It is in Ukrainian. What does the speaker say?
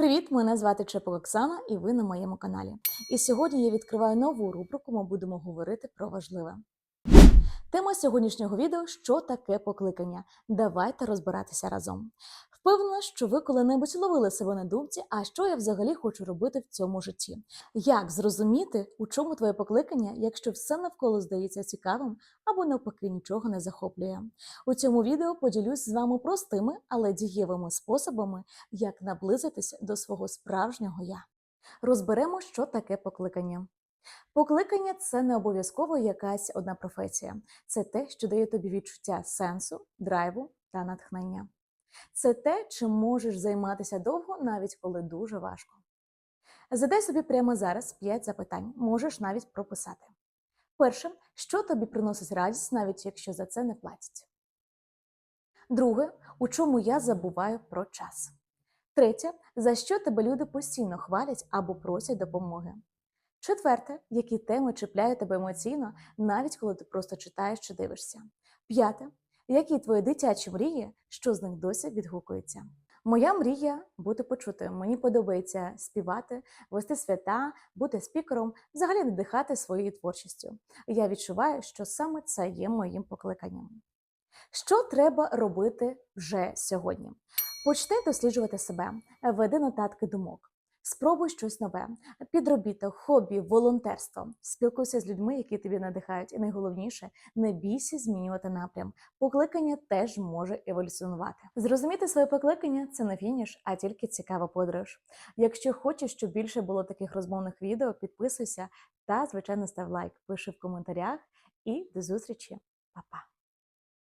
Привіт! Мене звати Чепок Оксана, і ви на моєму каналі. І сьогодні я відкриваю нову рубрику. Ми будемо говорити про важливе. Тема сьогоднішнього відео що таке покликання. Давайте розбиратися разом. Впевнена, що ви коли-небудь ловили себе на думці, а що я взагалі хочу робити в цьому житті. Як зрозуміти, у чому твоє покликання, якщо все навколо здається цікавим або навпаки нічого не захоплює? У цьому відео поділюсь з вами простими, але дієвими способами, як наблизитися до свого справжнього я. Розберемо, що таке покликання. Покликання це не обов'язково якась одна професія, це те, що дає тобі відчуття сенсу, драйву та натхнення. Це те, чим можеш займатися довго, навіть коли дуже важко. Задай собі прямо зараз 5 запитань, можеш навіть прописати. Перше, що тобі приносить радість, навіть якщо за це не платять. Друге, у чому я забуваю про час. Третє, за що тебе люди постійно хвалять або просять допомоги. Четверте, які теми чіпляють тебе емоційно, навіть коли ти просто читаєш чи дивишся. П'яте, які твої дитячі мрії, що з них досі відгукується. Моя мрія бути почутою. Мені подобається співати, вести свята, бути спікером, взагалі надихати своєю творчістю. Я відчуваю, що саме це є моїм покликанням. Що треба робити вже сьогодні? Почни досліджувати себе, веди нотатки думок. Спробуй щось нове, підробіток, хобі, волонтерство. Спілкуйся з людьми, які тобі надихають, і найголовніше не бійся змінювати напрям. Покликання теж може еволюціонувати. Зрозуміти своє покликання це не фініш, а тільки цікава подорож. Якщо хочеш, щоб більше було таких розмовних відео, підписуйся та, звичайно, став лайк, пиши в коментарях і до зустрічі, Па-па!